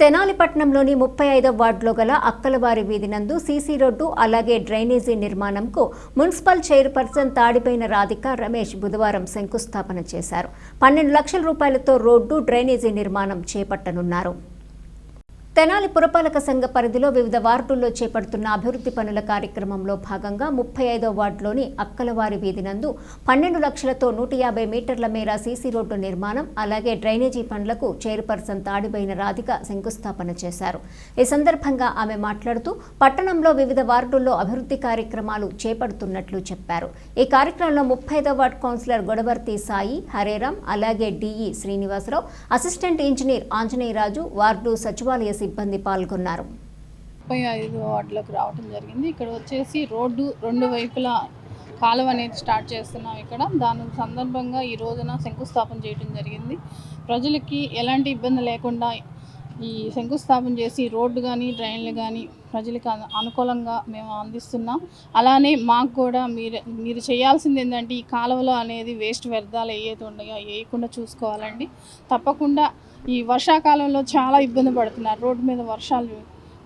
తెనాలిపట్నంలోని ముప్పై ఐదో వార్డులో గల అక్కలవారి వీధి నందు సీసీ రోడ్డు అలాగే డ్రైనేజీ నిర్మాణంకు మున్సిపల్ చైర్పర్సన్ తాడిపైన రాధిక రమేష్ బుధవారం శంకుస్థాపన చేశారు. పన్నెండు లక్షల రూపాయలతో రోడ్డు డ్రైనేజీ నిర్మాణం చేపట్టనున్నారు. తెనాలి పురపాలక సంఘ పరిధిలో వివిధ వార్డుల్లో చేపడుతున్న అభివృద్ధి పనుల కార్యక్రమంలో భాగంగా ముప్పై ఐదో వార్డులోని అక్కలవారి వీధి నందు పన్నెండు లక్షలతో నూట యాభై మీటర్ల మేర సీసీ రోడ్డు నిర్మాణం అలాగే డ్రైనేజీ పనులకు చైర్పర్సన్ తాడిపోయిన రాధిక శంకుస్థాపన చేశారు. ఈ సందర్భంగా ఆమె మాట్లాడుతూ పట్టణంలో వివిధ వార్డుల్లో అభివృద్ధి కార్యక్రమాలు చేపడుతున్నట్లు చెప్పారు. ఈ కార్యక్రమంలో ముప్పై ఐదో వార్డు కౌన్సిలర్ గొడవర్తి సాయి హరేరాం అలాగే DE Srinivasarao assistant engineer Anjaneyaraju ward సచివాలయ సిబ్బంది పాల్గొన్నారు. ముప్పై ఐదు వార్డులకు రావడం జరిగింది. ఇక్కడ వచ్చేసి రోడ్డు రెండు వైపులా కాలువ అనేది స్టార్ట్ చేస్తున్నాం ఇక్కడ. దాని సందర్భంగా ఈ రోజున శంకుస్థాపన చేయడం జరిగింది. ప్రజలకి ఎలాంటి ఇబ్బంది లేకుండా ఈ శంకుస్థాపన చేసి రోడ్డు కానీ డ్రైన్లు కానీ ప్రజలకు అనుకూలంగా మేము అందిస్తున్నాం. అలానే మాకు కూడా మీరు మీరు చేయాల్సింది ఏంటంటే ఈ కాలువలో అనేది వేస్ట్ వ్యర్థాలు ఏవైతే ఉన్నాయో ఉండగా వేయకుండా చూసుకోవాలండి. తప్పకుండా ఈ వర్షాకాలంలో చాలా ఇబ్బంది పడుతున్నారు రోడ్డు మీద వర్షాలు.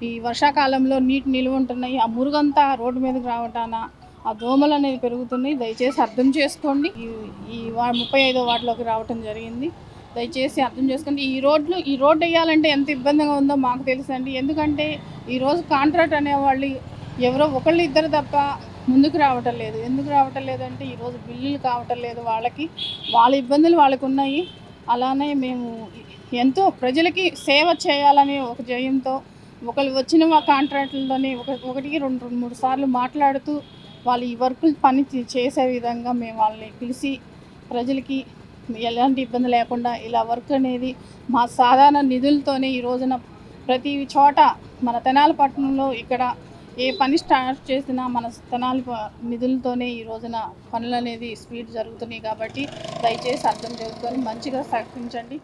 ఈ వర్షాకాలంలో నీటి నిలువ ఉంటున్నాయి. ఆ మురుగంతా రోడ్డు మీదకి రావటాన ఆ దోమలు అనేది పెరుగుతున్నాయి. దయచేసి అర్థం చేసుకోండి. ఈ ముప్పై ఐదో వార్డులోకి రావటం జరిగింది. దయచేసి అర్థం చేసుకోండి. ఈ రోడ్లు ఈ రోడ్డు వేయాలంటే ఎంత ఇబ్బందిగా ఉందో మాకు తెలుసండి. ఎందుకంటే ఈరోజు కాంట్రాక్ట్ అనేవాళ్ళు ఎవరో ఒకళ్ళు ఇద్దరు తప్ప ముందుకు రావటం లేదు. ఎందుకు రావటం లేదంటే ఈరోజు బిల్లులు కావటం లేదు వాళ్ళకి. వాళ్ళ ఇబ్బందులు వాళ్ళకు ఉన్నాయి. అలానే మేము ఎంతో ప్రజలకి సేవ చేయాలనే ఒక జయంతో ఒకళ్ళు వచ్చిన మా కాంట్రాక్టులతోనే ఒక ఒకటికి రెండు రెండు మూడు సార్లు మాట్లాడుతూ వాళ్ళు ఈ వర్కులు పని చేసే విధంగా మేము వాళ్ళని పిలిచి ప్రజలకి ఎలాంటి ఇబ్బంది లేకుండా ఇలా వర్క్ అనేది మా సాధారణ నిధులతోనే ఈ రోజున ప్రతి చోట మన తెనాలిపట్నంలో ఇక్కడ ఏ పని స్టార్ట్ చేసినా మన తెనాలి నిధులతోనే ఈ రోజున పనులు అనేది స్పీడ్ జరుగుతున్నాయి కాబట్టి దయచేసి అర్థం చేసుకొని మంచిగా సహకరించండి.